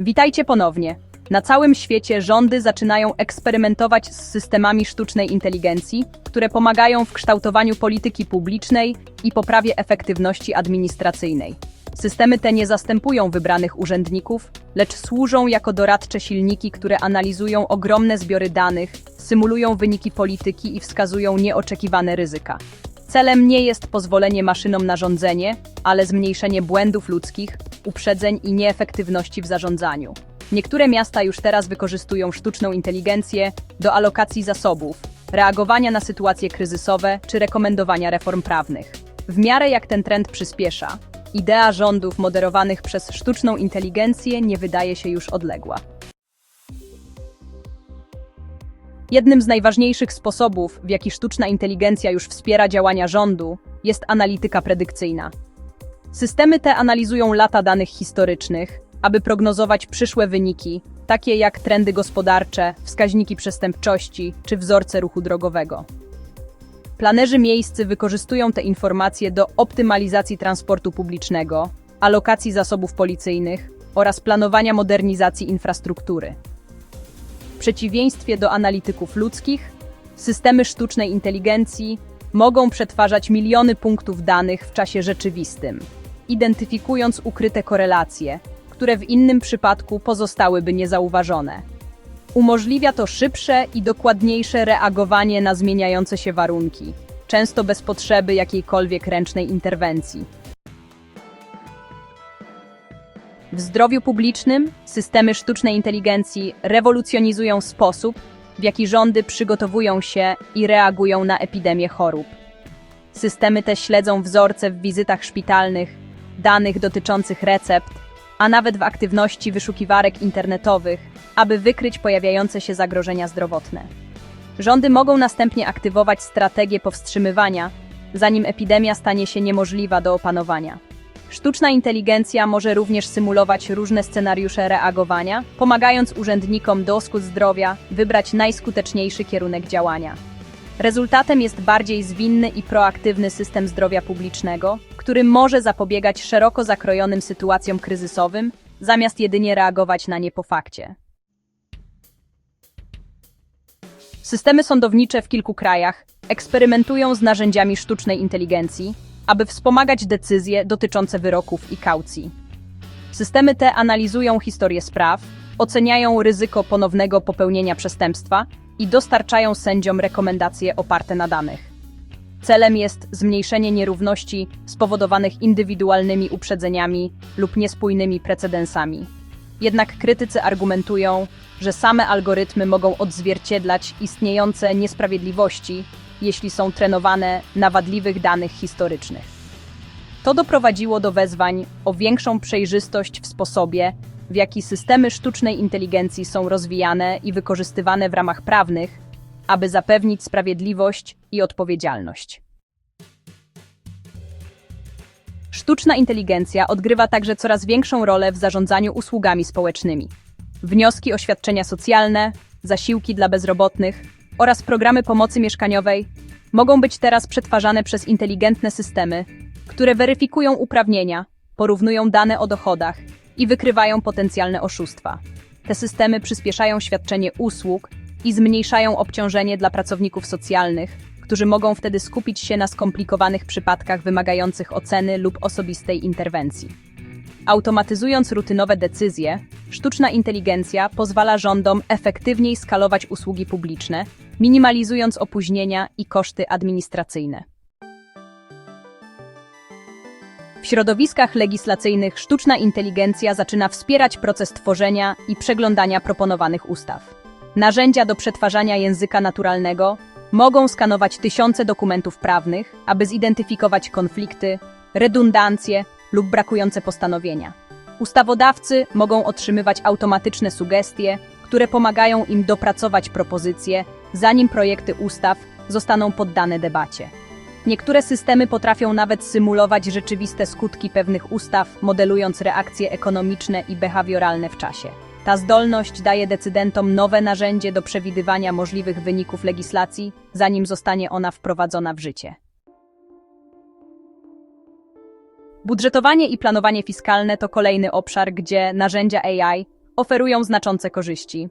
Witajcie ponownie. Na całym świecie rządy zaczynają eksperymentować z systemami sztucznej inteligencji, które pomagają w kształtowaniu polityki publicznej i poprawie efektywności administracyjnej. Systemy te nie zastępują wybranych urzędników, lecz służą jako doradcze silniki, które analizują ogromne zbiory danych, symulują wyniki polityki i wskazują nieoczekiwane ryzyka. Celem nie jest pozwolenie maszynom na rządzenie, ale zmniejszenie błędów ludzkich, uprzedzeń i nieefektywności w zarządzaniu. Niektóre miasta już teraz wykorzystują sztuczną inteligencję do alokacji zasobów, reagowania na sytuacje kryzysowe czy rekomendowania reform prawnych. W miarę jak ten trend przyspiesza, idea rządów moderowanych przez sztuczną inteligencję nie wydaje się już odległa. Jednym z najważniejszych sposobów, w jaki sztuczna inteligencja już wspiera działania rządu, jest analityka predykcyjna. Systemy te analizują lata danych historycznych, aby prognozować przyszłe wyniki, takie jak trendy gospodarcze, wskaźniki przestępczości czy wzorce ruchu drogowego. Planerzy miejscy wykorzystują te informacje do optymalizacji transportu publicznego, alokacji zasobów policyjnych oraz planowania modernizacji infrastruktury. W przeciwieństwie do analityków ludzkich, systemy sztucznej inteligencji mogą przetwarzać miliony punktów danych w czasie rzeczywistym, identyfikując ukryte korelacje, które w innym przypadku pozostałyby niezauważone. Umożliwia to szybsze i dokładniejsze reagowanie na zmieniające się warunki, często bez potrzeby jakiejkolwiek ręcznej interwencji. W zdrowiu publicznym systemy sztucznej inteligencji rewolucjonizują sposób, w jaki rządy przygotowują się i reagują na epidemie chorób. Systemy te śledzą wzorce w wizytach szpitalnych, danych dotyczących recept, a nawet w aktywności wyszukiwarek internetowych, aby wykryć pojawiające się zagrożenia zdrowotne. Rządy mogą następnie aktywować strategie powstrzymywania, zanim epidemia stanie się niemożliwa do opanowania. Sztuczna inteligencja może również symulować różne scenariusze reagowania, pomagając urzędnikom dosku zdrowia wybrać najskuteczniejszy kierunek działania. Rezultatem jest bardziej zwinny i proaktywny system zdrowia publicznego, który może zapobiegać szeroko zakrojonym sytuacjom kryzysowym, zamiast jedynie reagować na nie po fakcie. Systemy sądownicze w kilku krajach eksperymentują z narzędziami sztucznej inteligencji, aby wspomagać decyzje dotyczące wyroków i kaucji. Systemy te analizują historię spraw, oceniają ryzyko ponownego popełnienia przestępstwa i dostarczają sędziom rekomendacje oparte na danych. Celem jest zmniejszenie nierówności spowodowanych indywidualnymi uprzedzeniami lub niespójnymi precedensami. Jednak krytycy argumentują, że same algorytmy mogą odzwierciedlać istniejące niesprawiedliwości, jeśli są trenowane na wadliwych danych historycznych. To doprowadziło do wezwań o większą przejrzystość w sposobie, w jaki systemy sztucznej inteligencji są rozwijane i wykorzystywane w ramach prawnych, aby zapewnić sprawiedliwość i odpowiedzialność. Sztuczna inteligencja odgrywa także coraz większą rolę w zarządzaniu usługami społecznymi. Wnioski o świadczenia socjalne, zasiłki dla bezrobotnych oraz programy pomocy mieszkaniowej mogą być teraz przetwarzane przez inteligentne systemy, które weryfikują uprawnienia, porównują dane o dochodach i wykrywają potencjalne oszustwa. Te systemy przyspieszają świadczenie usług i zmniejszają obciążenie dla pracowników socjalnych, którzy mogą wtedy skupić się na skomplikowanych przypadkach wymagających oceny lub osobistej interwencji. Automatyzując rutynowe decyzje, sztuczna inteligencja pozwala rządom efektywniej skalować usługi publiczne, minimalizując opóźnienia i koszty administracyjne. W środowiskach legislacyjnych sztuczna inteligencja zaczyna wspierać proces tworzenia i przeglądania proponowanych ustaw. Narzędzia do przetwarzania języka naturalnego mogą skanować tysiące dokumentów prawnych, aby zidentyfikować konflikty, redundancje lub brakujące postanowienia. Ustawodawcy mogą otrzymywać automatyczne sugestie, które pomagają im dopracować propozycje, zanim projekty ustaw zostaną poddane debacie. Niektóre systemy potrafią nawet symulować rzeczywiste skutki pewnych ustaw, modelując reakcje ekonomiczne i behawioralne w czasie. Ta zdolność daje decydentom nowe narzędzie do przewidywania możliwych wyników legislacji, zanim zostanie ona wprowadzona w życie. Budżetowanie i planowanie fiskalne to kolejny obszar, gdzie narzędzia AI oferują znaczące korzyści.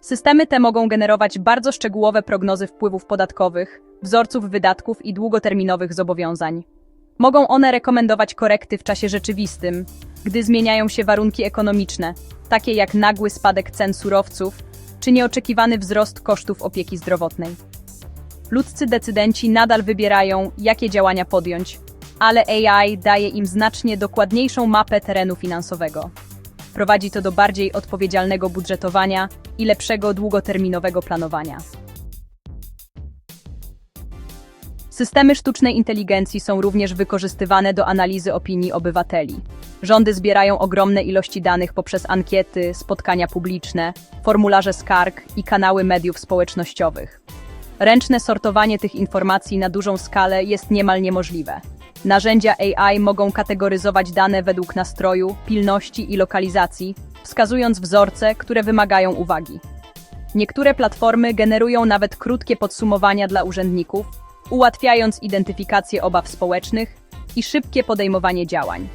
Systemy te mogą generować bardzo szczegółowe prognozy wpływów podatkowych, wzorców wydatków i długoterminowych zobowiązań. Mogą one rekomendować korekty w czasie rzeczywistym, gdy zmieniają się warunki ekonomiczne, takie jak nagły spadek cen surowców czy nieoczekiwany wzrost kosztów opieki zdrowotnej. Ludzcy decydenci nadal wybierają, jakie działania podjąć, ale AI daje im znacznie dokładniejszą mapę terenu finansowego. Prowadzi to do bardziej odpowiedzialnego budżetowania i lepszego długoterminowego planowania. Systemy sztucznej inteligencji są również wykorzystywane do analizy opinii obywateli. Rządy zbierają ogromne ilości danych poprzez ankiety, spotkania publiczne, formularze skarg i kanały mediów społecznościowych. Ręczne sortowanie tych informacji na dużą skalę jest niemal niemożliwe. Narzędzia AI mogą kategoryzować dane według nastroju, pilności i lokalizacji, wskazując wzorce, które wymagają uwagi. Niektóre platformy generują nawet krótkie podsumowania dla urzędników, ułatwiając identyfikację obaw społecznych i szybkie podejmowanie działań.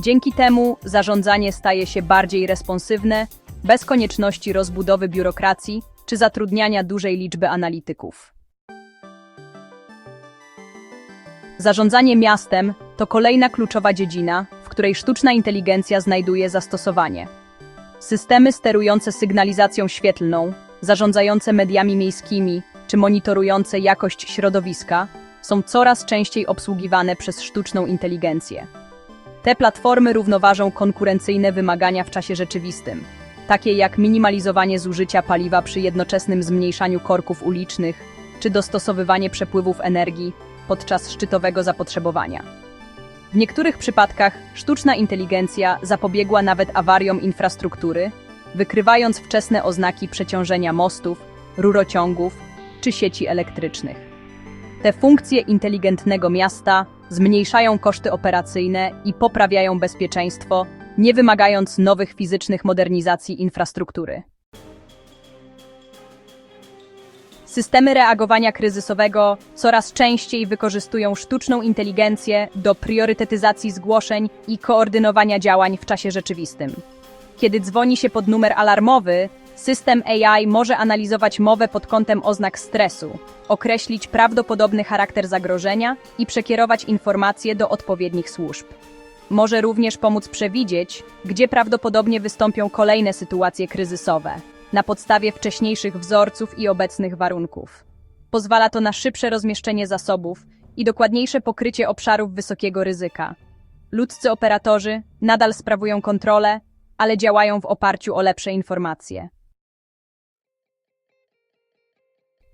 Dzięki temu zarządzanie staje się bardziej responsywne, bez konieczności rozbudowy biurokracji czy zatrudniania dużej liczby analityków. Zarządzanie miastem to kolejna kluczowa dziedzina, w której sztuczna inteligencja znajduje zastosowanie. Systemy sterujące sygnalizacją świetlną, zarządzające mediami miejskimi czy monitorujące jakość środowiska są coraz częściej obsługiwane przez sztuczną inteligencję. Te platformy równoważą konkurencyjne wymagania w czasie rzeczywistym, takie jak minimalizowanie zużycia paliwa przy jednoczesnym zmniejszaniu korków ulicznych czy dostosowywanie przepływów energii podczas szczytowego zapotrzebowania. W niektórych przypadkach sztuczna inteligencja zapobiegła nawet awariom infrastruktury, wykrywając wczesne oznaki przeciążenia mostów, rurociągów czy sieci elektrycznych. Te funkcje inteligentnego miasta zmniejszają koszty operacyjne i poprawiają bezpieczeństwo, nie wymagając nowych fizycznych modernizacji infrastruktury. Systemy reagowania kryzysowego coraz częściej wykorzystują sztuczną inteligencję do priorytetyzacji zgłoszeń i koordynowania działań w czasie rzeczywistym. Kiedy dzwoni się pod numer alarmowy, system AI może analizować mowę pod kątem oznak stresu, określić prawdopodobny charakter zagrożenia i przekierować informacje do odpowiednich służb. Może również pomóc przewidzieć, gdzie prawdopodobnie wystąpią kolejne sytuacje kryzysowe, na podstawie wcześniejszych wzorców i obecnych warunków. Pozwala to na szybsze rozmieszczenie zasobów i dokładniejsze pokrycie obszarów wysokiego ryzyka. Ludzcy operatorzy nadal sprawują kontrolę, ale działają w oparciu o lepsze informacje.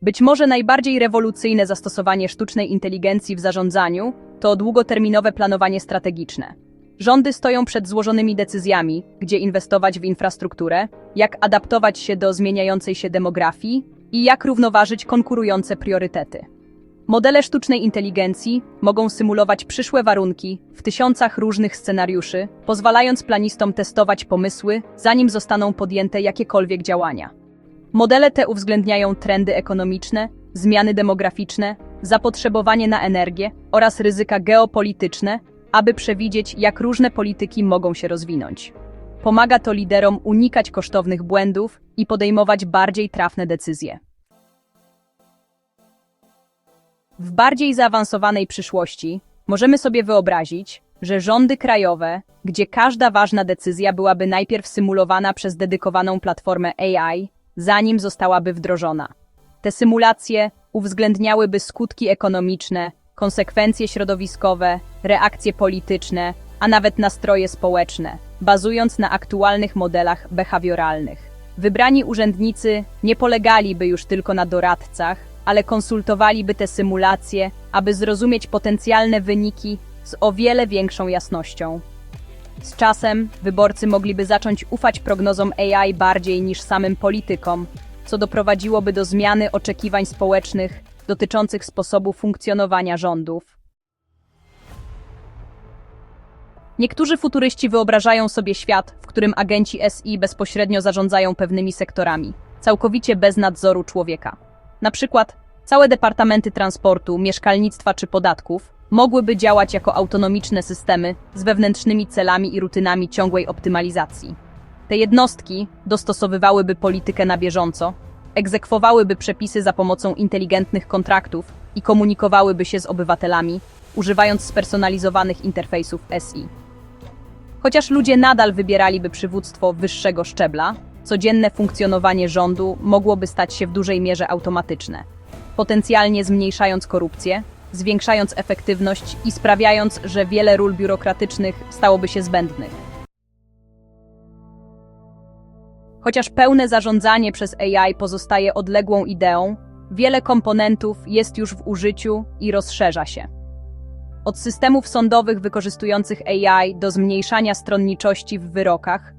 Być może najbardziej rewolucyjne zastosowanie sztucznej inteligencji w zarządzaniu to długoterminowe planowanie strategiczne. Rządy stoją przed złożonymi decyzjami, gdzie inwestować w infrastrukturę, jak adaptować się do zmieniającej się demografii i jak równoważyć konkurujące priorytety. Modele sztucznej inteligencji mogą symulować przyszłe warunki w tysiącach różnych scenariuszy, pozwalając planistom testować pomysły, zanim zostaną podjęte jakiekolwiek działania. Modele te uwzględniają trendy ekonomiczne, zmiany demograficzne, zapotrzebowanie na energię oraz ryzyka geopolityczne, aby przewidzieć, jak różne polityki mogą się rozwinąć. Pomaga to liderom unikać kosztownych błędów i podejmować bardziej trafne decyzje. W bardziej zaawansowanej przyszłości możemy sobie wyobrazić, że rządy krajowe, gdzie każda ważna decyzja byłaby najpierw symulowana przez dedykowaną platformę AI, zanim zostałaby wdrożona. Te symulacje uwzględniałyby skutki ekonomiczne, konsekwencje środowiskowe, reakcje polityczne, a nawet nastroje społeczne, bazując na aktualnych modelach behawioralnych. Wybrani urzędnicy nie polegaliby już tylko na doradcach, ale konsultowaliby te symulacje, aby zrozumieć potencjalne wyniki z o wiele większą jasnością. Z czasem wyborcy mogliby zacząć ufać prognozom AI bardziej niż samym politykom, co doprowadziłoby do zmiany oczekiwań społecznych dotyczących sposobu funkcjonowania rządów. Niektórzy futuryści wyobrażają sobie świat, w którym agenci SI bezpośrednio zarządzają pewnymi sektorami, całkowicie bez nadzoru człowieka. Na przykład całe departamenty transportu, mieszkalnictwa czy podatków mogłyby działać jako autonomiczne systemy z wewnętrznymi celami i rutynami ciągłej optymalizacji. Te jednostki dostosowywałyby politykę na bieżąco, egzekwowałyby przepisy za pomocą inteligentnych kontraktów i komunikowałyby się z obywatelami, używając spersonalizowanych interfejsów SI. Chociaż ludzie nadal wybieraliby przywództwo wyższego szczebla, codzienne funkcjonowanie rządu mogłoby stać się w dużej mierze automatyczne, potencjalnie zmniejszając korupcję, zwiększając efektywność i sprawiając, że wiele ról biurokratycznych stałoby się zbędnych. Chociaż pełne zarządzanie przez AI pozostaje odległą ideą, wiele komponentów jest już w użyciu i rozszerza się. Od systemów sądowych wykorzystujących AI do zmniejszania stronniczości w wyrokach,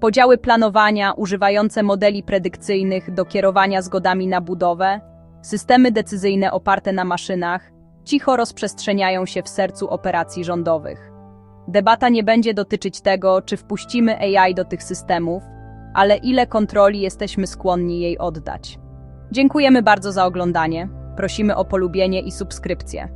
podziały planowania używające modeli predykcyjnych do kierowania zgodami na budowę, systemy decyzyjne oparte na maszynach cicho rozprzestrzeniają się w sercu operacji rządowych. Debata nie będzie dotyczyć tego, czy wpuścimy AI do tych systemów, ale ile kontroli jesteśmy skłonni jej oddać. Dziękujemy bardzo za oglądanie. Prosimy o polubienie i subskrypcję.